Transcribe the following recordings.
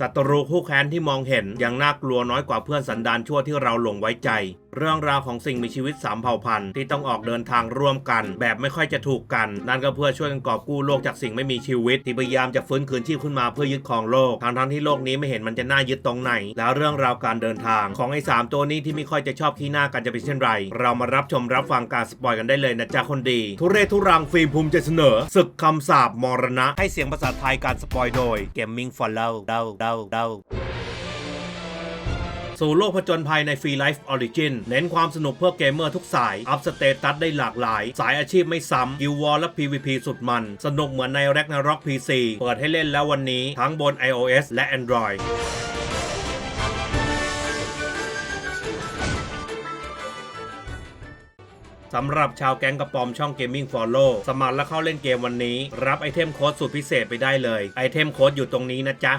ศัตรูคู่แค้นที่มองเห็นยังน่ากลัวน้อยกว่าเพื่อนสันดานชั่วที่เราหลงไว้ใจเรื่องราวของสิ่งมีชีวิตสามเผ่าพันธุ์ที่ต้องออกเดินทางร่วมกัน แบบไม่ค่อยจะถูกกัน นั่นก็เพื่อช่วยกันกอบกู้โลกจากสิ่งไม่มีชีวิต ที่พยายามจะฟื้นคืนชีพขึ้นมาเพื่อยึดครองโลกทางทั้งที่โลกนี้ไม่เห็นมันจะน่ายึดตรงไหน แล้วเรื่องราวการเดินทาง ของไอ้สามตัวนี้ที่ไม่ค่อยจะชอบขี้หน้ากันจะเป็นเช่นไร เรามารับชมรับฟังการสปอยกันได้เลยนะจ๊ะคนดี ทุเรศทุรังฟิล์มภูมิใจเสนอศึกคำสาบมรณะ ให้เสียงภาษาไทยการสปอยโดย Gaming for Love เดาเดาเดา สู่โลกผจญภัยใน Free Life Origin เน้นความสนุกเพื่อเกมเมอร์ทุกสาย อัพสเตตัสได้หลากหลาย สายอาชีพไม่ซ้ำกิววอลและ PVP สุดมัน สนุกเหมือนใน Ragnarok PC เปิดให้เล่นแล้ววันนี้ทั้งบน iOS และ Android สำหรับชาวแก๊งกระปอมช่อง Gaming Follow สมัครและเข้าเล่นเกมวันนี้ รับไอเทมโค้ดสุดพิเศษไปได้เลย ไอเทมโค้ดอยู่ตรงนี้นะจ๊ะ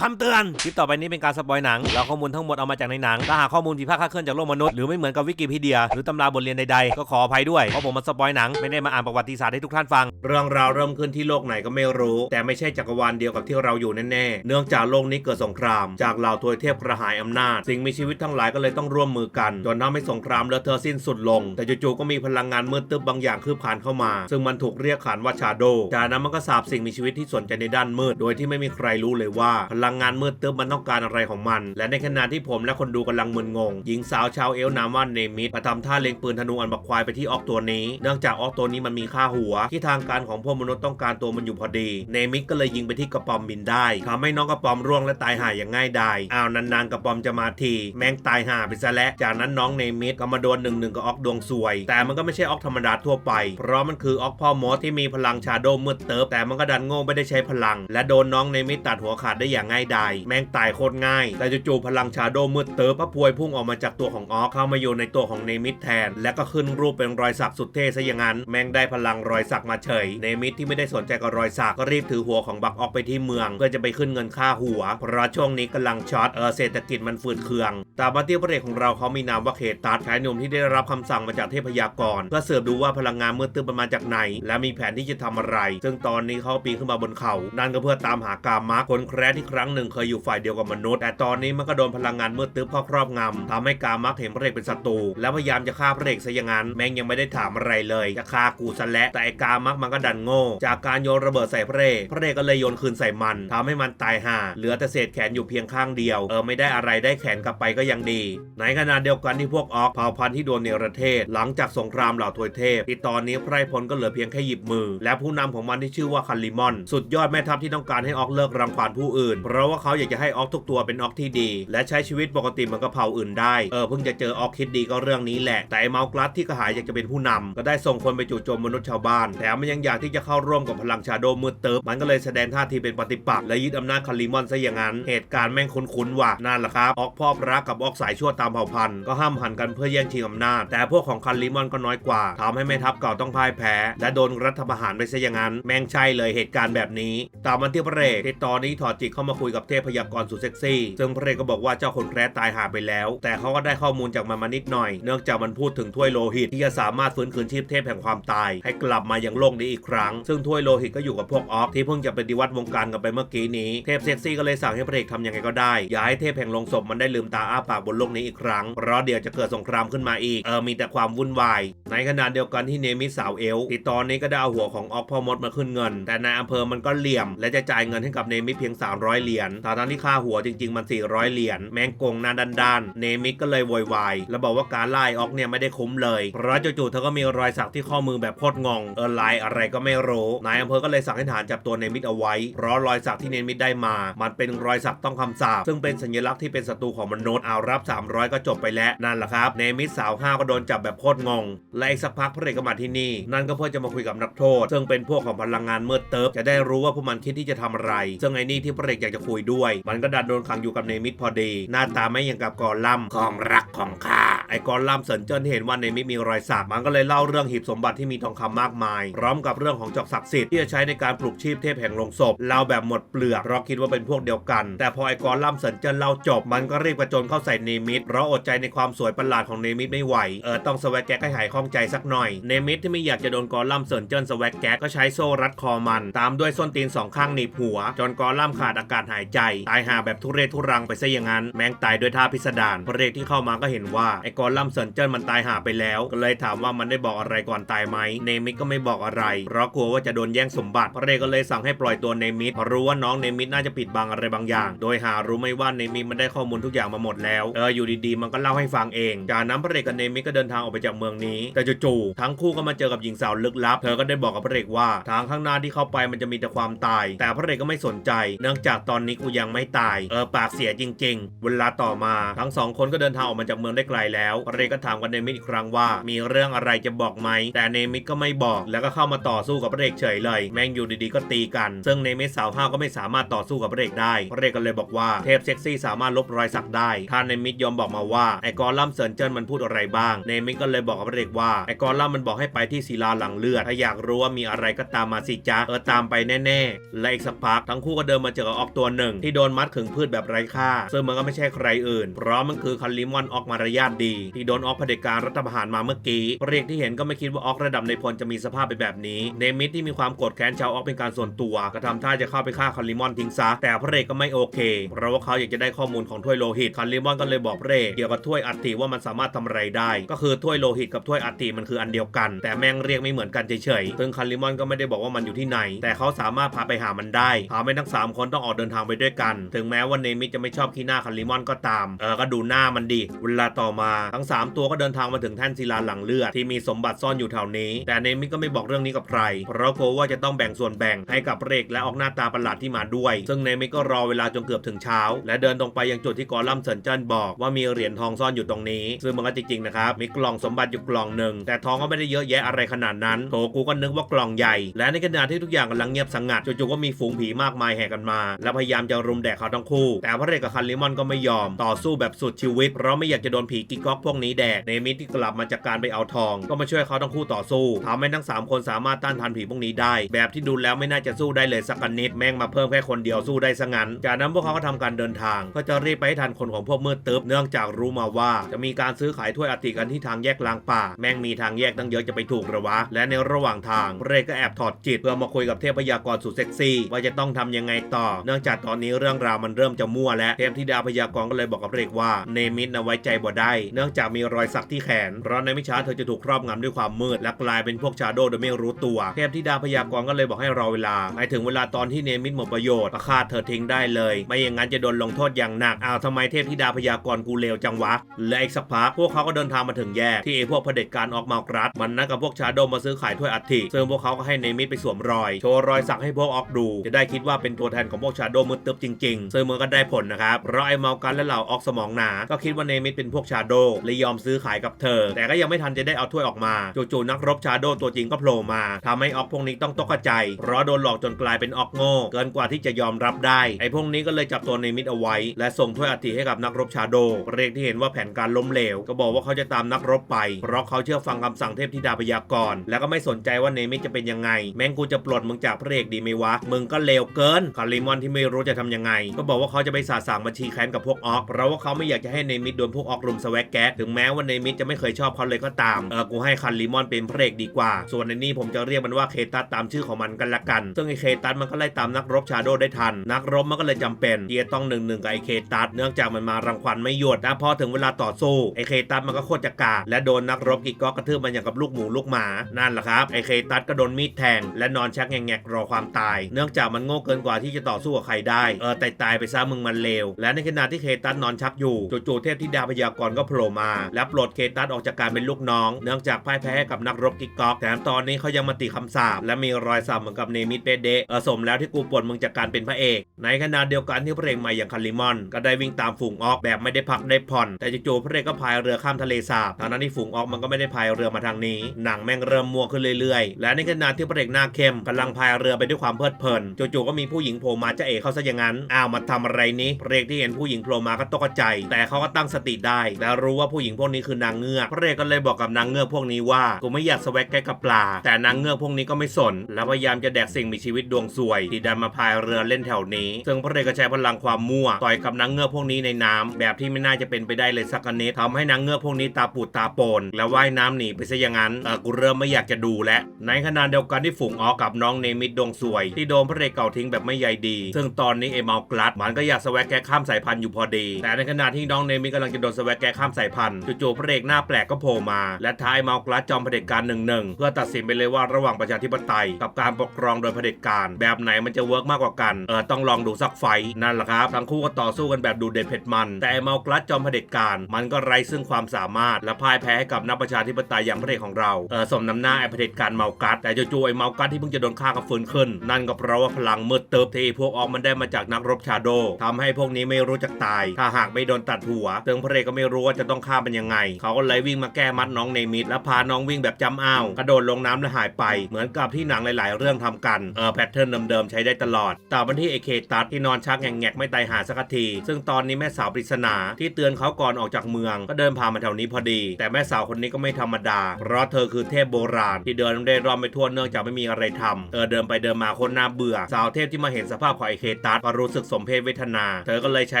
คำเตือน คลิปต่อไปนี้เป็นการสปอยหนัง เราข้อมูลทั้งหมดเอามาจากในหนัง ถ้าหากข้อมูลผิดพลาดคลาดเคลื่อนจากโลกมนุษย์ หรือไม่เหมือนกับวิกิพีเดีย หรือตำราบทเรียนใดๆ ก็ขออภัยด้วย เพราะผมมาสปอยหนัง ไม่ได้มาอ่านประวัติศาสตร์ให้ทุกท่านฟัง เรื่องราวเริ่มขึ้นที่โลกไหนก็ไม่รู้ แต่ไม่ใช่จักรวาลเดียวกับที่เราอยู่แน่ๆ เนื่องจากโลกนี้เกิดสงคราม จากเหล่าทวยเทพกระหายอำนาจ สิ่งมีชีวิตทั้งหลายก็เลยต้องร่วมมือกัน จนทำให้สงครามเลอะเทอะสิ้นสุดลง แต่จู่ๆ ก็มีพลังงานมืดตึ๊บบางอย่างคืบคลานเข้ามา ซึ่งมันถูกเรียกขานว่าชาโดจากนั้นมันก็สาบสิ่งมีชีวิตที่สนใจในด้านมืด โดยที่ไม่มีใครรู้เลยว่าพลังังงานมืดตึ๊บมันต้องการอะไรของมัน และในขณะที่ผมและคนดูกำลังมึนงง หญิงสาวชาวเอลนามว่าเนมิดมาทำท่าเล็งปืนธนูอันบักควายไปที่ออกตัวนี้ เนื่องจากออกตัวนี้มันมีค่าหัว ที่ทางการของพวกมนุษย์ต้องการตัวมันอยู่พอดี เนมิดก็เลยยิงไปที่กระป๋อมบินได้ทำให้น้องกระป๋อมร่วงและตายห่าอย่างง่ายดายอ้าวนานๆกระป๋อมจะมาที แม่งตายห่าไปซะแล้วจากนั้นน้องเนมิดก็มาโดนหนึ่งหนึ่งกับออกดวงสวย แต่มันก็ไม่ใช่ออกธรรมดาทั่วไป เพราะมันคือออกพ่อมดที่มีพลังชาโดมืดเติบแต่มันก็ดันโง่ไม่ได้ใช้พลัง และโดนน้องเนมิดตัดหัวขาดได้อย่างง่ายดายแม่งตายโคตรง่าย แต่จู่ๆพลังชาโดมืดเติบพระพวยพุ่งออกมาจากตัวของออเข้ามาอยู่ในตัวของเนมิดแทน และก็ขึ้นรูปเป็นรอยสักสุดเท่ซะอย่างนั้น แม่งได้พลังรอยสักมาเฉยเนมิดที่ไม่ได้สนใจกับรอยสักก็รีบถือหัวของบักออกไปที่เมือง เพื่อจะไปขึ้นเงินค่าหัว เพราะช่วงนี้กำลังช็อตเออเศรษฐกิจมันฝืดเคืองแต่มาที่พระเอกของเราเขามีนามว่าเคตัสชายหนุ่มที่ได้รับคำสั่งมาจากเทพยากรเพื่อสืบดูว่าพลังงานมืดตึ๊บมันมาจากไหน และมีแผนที่จะทำอะไร ซึ่งตอนนี้เขาปีนขึ้นมาบนเขา นั่นก็เพื่อตามหากามาคนแคร์ที่ครั้งงหนึ่งเคยอยู่ฝ่ายเดียวกับมนุษย์ แต่ตอนนี้มันก็โดนพลังงานมืดตึ๊บเข้าครอบงำทำให้กามักเห็นพระเอกเป็นศัตรูแล้วพยายามจะฆ่าพระเอกซะอย่างนั้นแม่งยังไม่ได้ถามอะไรเลยจะฆ่ากูซะและแต่ไอ้กามักมันก็ดันโง่จากการโยนระเบิดใส่พระเอกพระเอกก็เลยโยนคืนใส่มันทำให้มันตายห่าเหลือแต่เศษแขนอยู่เพียงข้างเดียว เออไม่ได้อะไรได้แขนกลับไปก็ยังดี ในขณะเดียวกันที่พวกออกเผ่าพันธุ์ที่โดนเนรเทศ หลังจากสงครามเหล่าทวยเทพที่ตอนนี้ไพรพลก็เหลือเพียงแค่หยิบมือ และผู้นำของมันที่ชื่อว่าคันลิมอน สุดยอดแม่ทัพที่ต้องการให้ออกเลิกรังควานผู้อื่นเพราะราะว่าเขาอยากจะให้ออกทุกตัวเป็นออกที่ดี และใช้ชีวิตปกติมือนกับเผ่าอื่นได้ เออเพิ่งจะเจอออกคิดดีก็เรื่องนี้แหละ แต่ไอเมากรัดที่กระหายอยากจะเป็นผู้นำก็ได้ส่งคนไปจู่โจมมนุษย์ชาวบ้าน แถมมันยังอยากที่จะเข้าร่วมกับพลังชาโดมืดเติบมันก็เลยแสดงท่าทีเป็นปฏิปักษ์และยึดอำนาจคันลิมอนซะอย่างนั้น เหตุการณ์แม่งคุ้นๆว่ะนั่นแหละครับออกพ่อพระกับออกสายชั่วตามเผ่าพันธุ์ก็ห้ามหันกันเพื่อแย่งชิงอำนาจ แต่พวกของคันลิมอนก็น้อยกว่าทำให้แม่ทัพเก่าต้องพ่ายแพ้ และโดนรัฐประหารไปซะอย่างนั้น แม่งใช่เลยเหตุการณ์แบบนี้ ตามมันที่พระเอกที่ตอนนี้ถอดจิตเข้ามาคุยกับเทพยากรสุดเซ็กซี่ ซึ่งพระเอกก็บอกว่าเจ้าคนแคร์ตายหาไปแล้ว แต่เขาก็ได้ข้อมูลจากมันมานิดหน่อย เนื่องจากมันพูดถึงถ้วยโลหิตที่จะสามารถฟื้นคืนชีพเทพแห่งความตาย ให้กลับมายังโลกนี้อีกครั้ง ซึ่งถ้วยโลหิตก็อยู่กับพวกออฟที่เพิ่งจะปฏิวัตวงการกันไปเมื่อกี้นี้ เทพเซ็กซี่ก็เลยสั่งให้พระเอกทำยังไงก็ได้ อย่าให้เทพแห่งลงศพมันได้ลืมตาอ้าปากบนโลกนี้อีกครั้ง เพราะเดี๋ยวจะเกิดสงครามขึ้นมาอีก เออ มีแต่ความวุ่นวาย ในขณะเดียวกันที่เนมิสาวเอลที่ตอนนี้ก็ได้เอาหัวของออกพ่อมดมาขึ้นเงิน แต่นายอำเภอมันก็เหลี่ยม และจะจ่ายเงินให้กับเนมิเพียง 300เหรียญทางที่ค่าหัวจริง ๆ มัน 400 เหรียญแมงกงหน้าด้านๆเนมิก็เลยโวยวายแล้วบอกว่าการไล่ออกเนี่ยไม่ได้คุ้มเลยเพราะจู่ๆเธอก็มีรอยสักที่ข้อมือแบบโคตรงงเออลายอะไรก็ไม่รู้นายอำเภอก็เลยสั่งให้ทหารจับตัวเนมิดเอาไว้ เพราะรอยสักที่เนมิดได้มา มันเป็นรอยสักต้องคำสาปซึ่งเป็นสัญลักษณ์ที่เป็นศัตรูของมนุษย์เอารับ 300 ก็จบไปแล้วนั่นแหละครับเนมิดสาวห้าก็โดนจับแบบโคตรงง และอีกสักพักพระเอกก็มาที่นี่ นั่นก็เพื่อจะมาคุยกับนักโทษ ซึ่งเป็นพวกของพลังงานมืดเติบจะได้รู้ว่าพวกมันคิดที่จะทำอะไร ซึ่งไอ้นี่ที่พระเอกอยากจะคุยด้วย มันก็ดันโดนขังอยู่กับเนมิดพอดี หน้าตาไม่ย่างกับกอลัมของรักของข้าไอ้กอลัมเซินเจิ้นเห็นว่าเนมิมีรอยสักมันก็เลยเล่าเรื่องหีบสมบัติที่มีทองคำมากมาย พร้อมกับเรื่องของจอกศักดิ์สิทธิ์ที่จะใช้ในการปลุกชีพเทพแห่งลงศพเล่าแบบหมดเปลือกเพราะคิดว่าเป็นพวกเดียวกัน แต่พอไอ้กอลัมเซินเจิ้นเล่าจบ มันก็รีบกระโจนเข้าใส่เนมิเพราะอดใจในความสวยประหลาดของเนมิไม่ไหวเออต้องสแวกแก๊กให้หายข้องใจสักหน่อยเนมิที่ไม่อยากจะโดนกอลัมเซินเจิ้นสแวกแก๊กก็ใช้โซ่รัดคอมัน ตามด้วยส้นตีนสองข้างหนีบหัว จนกอลัมขาดอากาศหายใจ ตายหาแบบทุเรศทุรังไปซะอย่างนั้น แมงตายด้วยท่าพิสดารพระเอกที่เข้ามาก็เห็นว่าไอ้กอลัมเซินเจิ้นมันตายหาไปแล้ว ก็เลยถามว่ามันได้บอกอะไรก่อนตายไหมเนมิก็ไม่บอกอะไร เพราะกลัวว่าจะโดนแย่งสมบัติ พระเอกก็เลยสั่งให้ปล่อยตัวเนมิเพราะรู้ว่าน้องเนมิน่าจะปิดบังอะไรบางอย่าง โดยหารู้ไม่ว่าเนมิมันได้ข้อมูลทุกอย่างมาหมดแล้ว เอออยู่ดีๆ มันก็เล่าให้ฟังเอง จากนั้นพระเอกกับเนมิก็เดินทางออกไปจากเมืองนี้ แต่จู่ๆทั้งคู่ก็มาเจอกับหญิงสาวลึกลับ เธอก็ได้บอกกับพระเอกว่าทางข้างหน้าที่เข้าไปมันจะมีแต่ความตาย แต่พระเอกก็ไม่สนใจ เนื่องจากตอนอนนี้กูยังไม่ตาย เออปากเสียจริง ๆ เวลาต่อมาทั้งสองคนก็เดินทางออกมาจากเมืองได้ไกลแล้วพระเอกก็ถามกับเนมิอีกครั้งว่า มีเรื่องอะไรจะบอกไหม แต่เนมิก็ไม่บอก แล้วก็เข้ามาต่อสู้กับพระเอกเฉยเลย แม่งอยู่ดีๆก็ตีกัน ซึ่งเนมิสาวห้าวก็ไม่สามารถต่อสู้กับพระเอกได้พระเอกก็เลยบอกว่าเทพเซ็กซี่สามารถลบรอยสักได้ถ้าเนมิยอมบอกมาว่าไอ้กอลัมเซินเจิ้นมันพูดอะไรบ้าง เนมิก็เลยบอกกับพระเอกว่าไอ้กอลัมมันบอกให้ไปที่ศิลาหลังเลือดถ้าอยากรู้ว่ามีอะไรก็ตามมาสิจ๊ะเออตามไปแน่ ๆ และอีกสักพักทั้งคู่ก็เดินมาเจอกับออกตัวหนึ่ง ที่โดนมัดขึงพืชแบบไร้ค่า ซึ่งมันก็ไม่ใช่ใครอื่น เพราะมันคือคันลิมอนออกมารยาทดี ที่โดนออกเผด็จการรัฐประหารมาเมื่อกี้พระเอกที่เห็นก็ไม่คิดว่าออกระดับในพลจะมีสภาพเป็นแบบนี้เนมิที่มีความโกรธแค้นชาวออกเป็นการส่วนตัวก็ทำท่าจะเข้าไปฆ่าคันลิมอนทิ้งซะแต่พระเอกก็ไม่โอเค เพราะว่าเขาอยากจะได้ข้อมูลของถ้วยโลหิตคันลิมอนก็เลยบอกพระเอกเกี่ยวกับถ้วยอัฐิว่ามันสามารถทำอะไรได้ ก็คือถ้วยโลหิตกับถ้วยอัฐิมันคืออันเดียวกัน แต่แม่งเรียกไม่เหมือนกันเฉยๆซึ่งคันลิมอนก็ไม่ได้บอกว่ามันอยู่ที่ไหน แต่เขาสามารถพาไปหามันได้ทำให้ทั้งสามคนต้องออกเดินทางไปด้วยกัน ถึงแม้ว่าเนมิจะไม่ชอบขี้หน้าคันลิมอนก็ตามเออก็ดูหน้ามันดิเวลาต่อมาทั้ง 3 ตัวก็เดินทางมาถึงแท่นศิลาหลังเลือดที่มีสมบัติซ่อนอยู่แถวนี้ แต่เนมิก็ไม่บอกเรื่องนี้กับใคร เพราะกลัวว่าจะต้องแบ่งส่วนแบ่งให้กับเรกและออกหน้าตาประหลาดที่มาด้วย ซึ่งเนมิก็รอเวลาจนเกือบถึงเช้า และเดินตรงไปยังจุดที่กอลัมเซินเจิ้นบอกว่ามีเหรียญทองซ่อนอยู่ตรงนี้ ซึ่งมันก็จริงๆนะครับมีกล่องสมบัติอยู่กล่องหนึ่งแต่ทองก็ไม่ได้เยอะแยะอะไรขนาดนั้นโถกูก็นึกว่ากล่องใหญ่ และในขณะที่ทุกอย่างกำลังเงียบสงัดจู่ๆก็มีฝูงผีมากมายแห่กันมา และพยายามจะรุมแดกเขาทั้งคู่ แต่พระเอกกับคันลิมอนก็ไม่ยอมต่อสู้แบบสุดชีวิต เพราะไม่อยากจะโดนผีกิกก๊อกพวกนี้แดกเนมิที่กลับมาจากการไปเอาทอง ก็มาช่วยเขาทั้งคู่ต่อสู้ทำให้ทั้งสามคนสามารถต้านทานผีพวกนี้ได้ แบบที่ดูแล้วไม่น่าจะสู้ได้เลยสักนิดแม่งมาเพิ่มแค่คนเดียวสู้ได้ซะงั้นจากนั้นพวกเขาก็ทำการเดินทาง ก็จะรีบไปให้ทันคนของพวกมืดตึ๊บเนื่องจากรู้มาว่า จะมีการซื้อขายถ้วยอัฐิกันที่ทางแยกลางป่า แม่งมีทางแยกตั้งเยอะจะไปถูกหรือวะ และในระหว่างทางเรก็แอบถอดจิตเพื่อมาคุยกับเทพยากรสุดเซ็กซี่ว่าจะต้องทำยังไงต่อเนื่องจากตอนนี้เรื่องราวมันเริ่มจะมั่วและเทพธิดาพยากรก็เลยบอกกับเรกว่าเนมิดนะไว้ใจบ่ได้ เนื่องจากมีรอยสักที่แขน เพราะในไม่ช้าเธอจะถูกครอบงำด้วยความมืดและกลายเป็นพวกชาโดโดยไม่รู้ตัว เทพธิดาพยากรก็เลยบอกให้รอเวลาให้ถึงเวลาตอนที่เนมิดหมดประโยชน์ก็ฆ่าเธอทิ้งได้เลย ไม่อย่างนั้นจะโดนลงโทษอย่างหนักอ้าวทำไมเทพธิดาพยากรกูเลวจังวะ และอีกสักพักพวกเขาก็เดินทางมาถึงแยกที่ไอพวกเผด็จการออกมากรัดมันนัดกับพวกชาโดมาซื้อขายถ้วยอัฐิซึ่งพวกเขาก็ให้เนมิดไปสวมรอยโชว์รอยสักให้พวกออกดู จะได้คิดว่าเป็นตัวแทนของพวกชาโดว์มืดตึบจริงๆซึ่งมันก็ได้ผลนะครับเพราะไอ้เมากันและเหล่าออกสมองหนา ก็คิดว่าเนมิดเป็นพวกชาโดเลยยอมซื้อขายกับเธอ แต่ก็ยังไม่ทันจะได้เอาถ้วยออกมาจู่ๆนักรบชาโดตัวจริงก็โผล่มาทำให้ออกพวกนี้ต้องตกใจ เพราะโดนหลอกจนกลายเป็นออกโง่เกินกว่าที่จะยอมรับได้ ไอ้พวกนี้ก็เลยจับตัวเนมิดเอาไว้ และส่งถ้วยอัฐิให้กับนักรบชาโดว์เรกที่เห็นว่าแผนการล้มเหลว ก็บอกว่าเขาจะตามนักรบไป เพราะเขาเชื่อฟังคำสั่งเทพธิดาพยากรณ์และก็ไม่สนใจว่าเนมิดจะเป็นยังไง แม่งกูจะปลดมึงจากพระเอกดีไหมวะมึงก็เลวเกินคาริมอนที่ไม่รู้จะทำยังไง ก็บอกว่าเขาจะไปสาสางบัญชีแค้นกับพวกออกเพราะว่าเขาไม่อยากจะให้เนมิดโดนพวกออกรุมสแวกแก๊สถึงแม้ว่าเนมิดจะไม่เคยชอบเขาเลยก็ตามเออกูให้คันลิมอนเป็นพระเอกดีกว่า ส่วนในนี้ผมจะเรียกมันว่าเคตัสตามชื่อของมันกันละกัน ซึ่งไอเคตัสมันก็ไล่ตามนักรบชาโดได้ทัน นักรบมันก็เลยจำเป็นที่จะต้องหนึ่งหนึ่งกับไอเคตัสเนื่องจากมันมารังควานไม่หยุดแต่พอถึงเวลาต่อสู้ไอเคตัสมันก็โคตรจะกาและโดนนักรบกิกก็กระทืบมันอย่างกับลูกหมูลูกหมานั่นแหละครับไอเคตัสก็โดนมีดแทงและนอนชักแงกรอความตาย เนื่องจากมันโง่เกินกว่าที่จะต่อสู้กับใครได้เออแต่ตายไปซะมึงมันเลวและในขณะที่เคตัสนอนชักอยู่จู่ๆเทพธิดาพยากรณ์ก็โผล่มา และปลดเคตัสออกจากการเป็นลูกน้อง เนื่องจากพ่ายแพ้ให้กับนักรบกิกก๊อกแถมตอนนี้เขายังมาตีคำสาปและมีรอยสับเหมือนกับเนมิดเปเดะเออสมแล้วที่กูปลดมึงจากการเป็นพระเอก ในขณะเดียวกันที่พระเอกใหม่อย่างคาริมอน ก็ได้วิ่งตามฝูงออกแบบไม่ได้พักได้ผ่อน แต่จู่ๆพระเอกก็พายเรือข้ามทะเลสาบทางนั้นที่ฝูงออกมันก็ไม่ได้พายเรือมาทางนี้ หนังแม่งเริ่มมัวขึ้นเรื่อยๆ และในขณะที่พระเอกหน้าเข้มกำลังพายเรือไปด้วยความเพลิดเพลินจู่ๆก็มีผู้หญิงโผล่มาจะเอกเขาซะอย่างนั้น อ้าวมาทำอะไรนี้พรกที่เห็นผู้หญิงโผล่มาก็ตกใจ แต่เขาก็ตั้งสติได้ และรู้ว่าผู้หญิงพวกนี้คือนางเงือกพระเอกก็เลยบอกกับนางเงือกพวกนี้ว่ากูไม่อยากสแวกแกกกับปลา แต่นางเงือกพวกนี้ก็ไม่สน แล้วพยายามจะแดกสิ่งมีชีวิตดวงสวยที่ดันมาพายเรือเล่นแถวนี้ ซึ่งพระเอกก็ใช้พลังความมั่วต่อยกับนางเงือกพวกนี้ในน้ำแบบที่ไม่น่าจะเป็นไปได้เลยสักนิดทำให้นางเงือกพวกนี้ตาปูดตาโปน แล้วว่ายน้ำหนีไปซะอย่างนั้นเออกูเริ่มไม่อยากจะดูแลในขณะเดียวกันที่ฝูงออกกับน้องเนมิดดวงสวย ที่โดนพระเอกเก่าทิ้งแบบไม่ใยดี ซึ่งตอนนี้เอเมากลัดมันก็อยากสแวกแกข้ามสายพันธุ์อยู่พอดี แต่ในขณะที่น้องเนมิกำลังจะโดนสแวกแกข้ามสายพันธุ์จู่ๆพระเอกหน้าแปลกก็โผล่มา และท้ายเมากลัดจอมเผด็จการหนึ่งหนึ่งเพื่อตัดสินไปเลยว่าระหว่างประชาธิปไตย กับการปกครองโดยเผด็จการ แบบไหนมันจะเวิร์กมากกว่ากันเออต้องลองดูสักไฟนั่นแหละครับทั้งคู่ก็ต่อสู้กันแบบดูเด็ดเผ็ดมัน แต่ไอ้เมากลัดจอมเผด็จการ มันก็ไร้ซึ่งความสามารถ และพ่ายแพ้ให้กับนักประชาธิปไตยอย่างพระเอกของเราเออสมน้ำหน้าไอ้เผด็จการเมาลกัดแต่จู่ๆไอ้เมากัดที่เพิ่งจะโดนฆ่ากับฟื้นขึ้น นั่นก็เพราะว่าพลังมืดตึบที่พวกออกมันไได้มาจากนักรบชาโดทำให้พวกนี้ไม่รู้จักตาย ถ้าหากไม่โดนตัดหัวถึงพระเอกก็ไม่รู้ว่าจะต้องฆ่ามันยังไง เขาก็เลยวิ่งมาแก้มัดน้องเนมิดและพาน้องวิ่งแบบจำอ้าวกระโดดลงน้ำและหายไป เหมือนกับที่หนังหลาย ๆ เรื่องทำกันเออแพทเทิร์นเดิมๆใช้ได้ตลอดต่อมาที่เอเคตัสที่นอนชักแงกไม่ตายหาสักที ซึ่งตอนนี้แม่สาวปริศนาที่เตือนเขาก่อนออกจากเมือง ก็เดินผ่านมาแถวนี้พอดี แต่แม่สาวคนนี้ก็ไม่ธรรมดา เพราะเธอคือเทพโบราณ ที่เดินได้รอมไปทั่วเนื่องจากไม่มีอะไรทำเออเดินไปเดินมาคนน่าเบื่อ สาวเทพที่มาเห็นสภาพของไอเคตัสก็รู้สึกสมเพศเวทนา เธอก็เลยใช้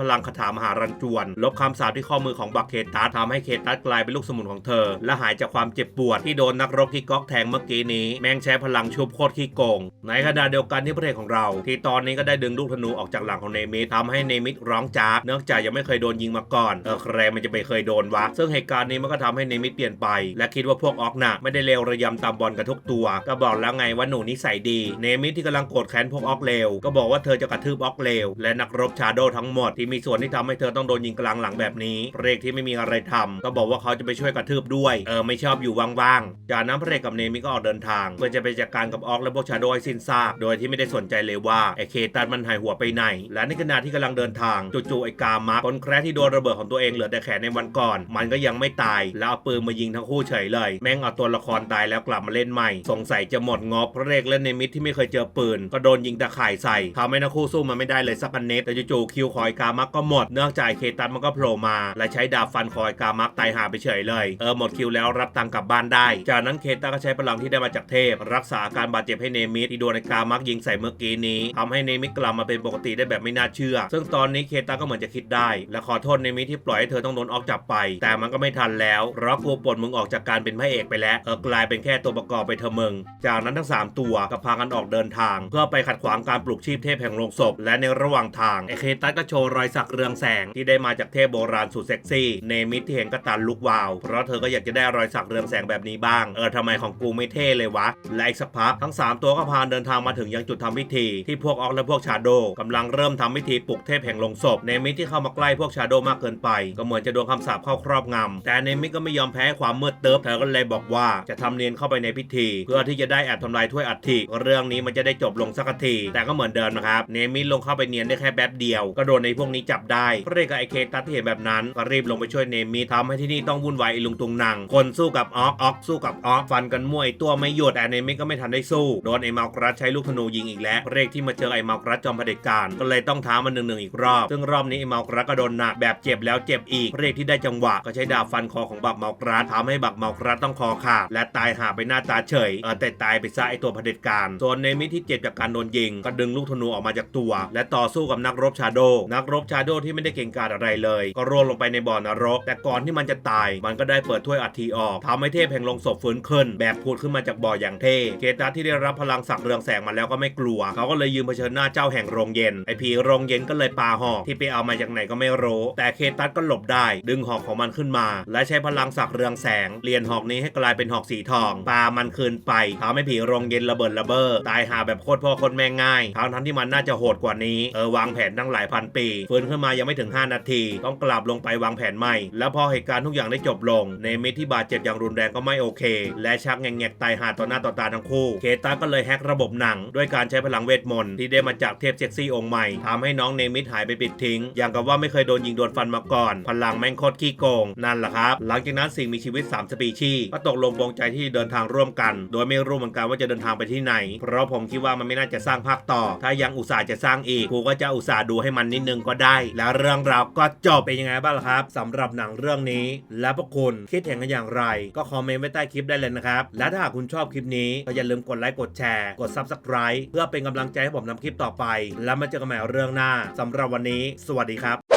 พลังคาถามหารันจวน ลบคำสาปที่ข้อมือของบักเคตัสทำให้เคตัสกลายเป็นลูกสมุนของเธอ และหายจากความเจ็บปวดที่โดนนักรบที่ก๊อกแทงเมื่อกี้นี้ แม่งใช้พลังชุบโคตรขี้โกง ในขณะเดียวกันที่พระเอกของเรา ที่ตอนนี้ก็ได้ดึงลูกธนูออกจากหลังของเนมิดทำให้เนมิดร้องจ้าเนื่องจากยังไม่เคยโดนยิงมาก่อนเออใครมันจะไปเคยโดนวะซึ่งเหตุการณ์นี้มันก็ทำให้เนมิดเปลี่ยนไป และคิดว่าพวกออกหนักไม่ได้เลวระยำตามบอลกันทุกตัว ก็บอกแล้วไงว่าหนูนิสัยดี เนมิดที่กำลังโกรธแค้นพวกออกเลวก็บอกว่าเธอจะกระทืบออกเลว และนักรบชาโดทั้งหมดที่มีส่วนที่ทำให้เธอต้องโดนยิงกลางหลังแบบนี้พระเอกที่ไม่มีอะไรทำก็บอกว่าเขาจะไปช่วยกระทืบด้วย เออไม่ชอบอยู่ว่างๆ จากนั้นพระเอกกับเนมิก็ออกเดินทาง เพื่อจะไปจัดการกับออกและพวกชาโดให้สิ้นซาก โดยที่ไม่ได้สนใจเลยว่าไอเคตันมันหายหัวไปไหน และในขณะที่กำลังเดินทางจู่ๆไอกามาคนแคร์ที่โดนระเบิดของตัวเองเหลือแต่แขนในวันก่อน มันก็ยังไม่ตายแล้วเอาปืนมายิงทั้งคู่เฉยเลย แม่งเอาตัวละครตายแล้วกลับมาเล่นใหม่ สงสัยจะหมดงบพระเอกเล่นในมิตรที่ไม่เคยเจอปืนก็โดนยิงตะข่ายใส่ทำให้นักคู่สู้มันไม่ได้เลยสักอันเนตแต่จู่ๆคิวคอยกามักก็หมด เนื่องจากไอเคตันมันก็โผล่มา และใช้ดาบฟันคอยกามักตายหาไปเฉยเลย เออหมดคิวแล้วรับตังกลับบ้านได้ จากนั้นเคตันก็ใช้พลังที่ได้มาจากเทพ รักษาอาการบาดเจ็บให้เนมิตที่โดนไอ้กามักยิงใส่เมื่อกี้นี้ทำให้เนมิตกลับมาเป็นปกติได้แบบไม่น่าเชื่อ ซึ่งตอนนี้เคตันก็เหมือนจะคิดได้ และขอโทษเนมิตที่ปล่อยให้เธอต้องโดนออกจับไป แต่มันก็ไม่ทันแล้วเพราะกูปลดมึงออกจากการเป็นพระเอกไปแล้ว เออกลายเป็นแค่ตัวประกอบไปเธอะมึง จากนั้นทั้ง 3 ตัวก็พากันออกเดินทาง เพื่อไปขัดขวางการปลุกชีพเทพแห่งโลงศพ และในระหว่างทางไอเคตัสก็โชว์รอยสักเรืองแสงที่ได้มาจากเทพโบราณสุดเซ็กซี่เนมิที่เห็นก็ตันลุกวาว เพราะเธอก็อยากจะได้รอยสักเรืองแสงแบบนี้บ้าง เออทำไมของกูไม่เท่เลยวะ และอีกสักพักทั้ง 3 ตัวก็พาเดินทางมาถึงยังจุดทำพิธี ที่พวกออกและพวกชาโดกำลังเริ่มทำพิธีปลุกเทพแห่งลงศพเนมิตที่เข้ามาใกล้พวกชาโดมากเกินไป ก็เหมือนจะโดนคำสาปเข้าครอบงำแต่เนมิตก็ไม่ยอมแพ้ความมืดเติบเธอก็เลยบอกว่าจะทำเนียนเข้าไปในพิธี เพื่อที่จะได้แอบทำลายถ้วยอัฐิเรื่องนี้มันจะได้จบลงสักทีแต่ก็เหมือนเดิมนะครับเนมิตลงเข้าไปเนียนได้แค่แป๊บเดียว ก็โดนในพวกนี้จับได้พระเอกกับไอเคตัสที่เห็นแบบนั้นก็รีบลงไปช่วยเนมิตทำให้ที่นี่ต้องวุ่นวายไอลุงตุงนัง คนสู้กับออกออกสู้กับออกฟันกันมั่วไอตัวไม่หยุดแต่เนมิตก็ไม่ทันได้สู้โดนไอเมากรัสใช้ลูกธนูยิงอีกแล้วพระเอกที่มาเจอไอเมากรัสจอมเผด็จการก็เลยต้องท้ามันหนึ่งหนึ่งอีกรอบ ซึ่งรอบนี้ไอเมากรัสก็โดนหนักแบบเจ็บแล้วเจ็บอีกพระเอกที่ได้จังหวะก็ใช้ดาบฟันคอของบักเมากรัสทำให้บักเมากรัสต้องคอขาดและตายหาไปหน้าตาเฉยเออแต่ตายไปซะไอตัวเผด็จการส่วนเนมิตที่เจ็บจากการโดนยิงก็ดึงลูกธนูออกมาจากตัว และต่อสู้กับนักรบชาโด นักรบชาโดที่ไม่ได้เก่งกาจอะไรเลย ก็ร่วงลงไปในบ่อนรก แต่ก่อนที่มันจะตาย มันก็ได้เปิดถ้วยอัฐิออกทำให้เทพแห่งลงศพฟื้นขึ้น แบบพูดขึ้นมาจากบ่ออย่างเท่เกตัสที่ได้รับพลังสักเรืองแสงมาแล้วก็ไม่กลัว เขาก็เลยยืนเผชิญหน้าเจ้าแห่งโรงเย็นไอผีโรงเย็นก็เลยปาหอกที่ไปเอามาจากไหนก็ไม่รู้ แต่เคตัสก็หลบได้ ดึงหอกของมันขึ้นมา และใช้พลังสักเรืองแสงเปลี่ยนหอกนี้ให้กลายเป็นหอกสีทองปามันคืนไปทำให้ผีโรงเย็นระเบิดระเบ้อตายหาแบบโคตรพ่อโคตรแม่ง่ายทั้งทั้งที่มันน่าจะโหดกว่านี้ เออวางแผนตั้งหลายพันปี ฟื้นขึ้นมายังไม่ถึง 5 นาที ต้องกลับลงไปวางแผนใหม่ แล้วพอเหตุการณ์ทุกอย่างได้จบลง เนมิตที่บาดเจ็บอย่างรุนแรงก็ไม่โอเค และชักแงงแงกตายหาต่อหน้าต่อตาทั้งคู่ เคตาก็เลยแฮกระบบหนัง ด้วยการใช้พลังเวทมนต์ที่ได้มาจากเทพเซ็กซี่องค์ใหม่ทำให้น้องเนมิตหายไปปิดทิ้ง อย่างกับว่าไม่เคยโดนยิงโดนฟันมาก่อน พลังแม่งโคตรขี้โกง นั่นแหละครับ หลังจากนั้นสิ่งมีชีวิต 3 สปีชีส์ก็ตกลงปงใจที่เดินทางร่วมกัน โดยไม่รู้เหมือนกันว่าจะเดินทางไปที่ไหน เพราะผมคิดว่ามันไม่น่าจะสร้างภาคต่อ ถ้ายังอุตส่าห์จะสร้างอีกกูก็จะอุตส่าห์ดูให้มันนิดนึงก็ได้ แล้วเรื่องราวก็จบเป็นยังไงบ้างล่ะครับสำหรับหนังเรื่องนี้ และพวกคุณคิดเห็นกันอย่างไร ก็คอมเมนต์ไว้ใต้คลิปได้เลยนะครับ และถ้าหากคุณชอบคลิปนี้ก็อย่าลืมกดไลค์กดแชร์ กด Subscribe เพื่อเป็นกำลังใจให้ผมทำคลิปต่อไป แล้วมาเจอกันใหม่เรื่องหน้าสำหรับวันนี้ สวัสดีครับ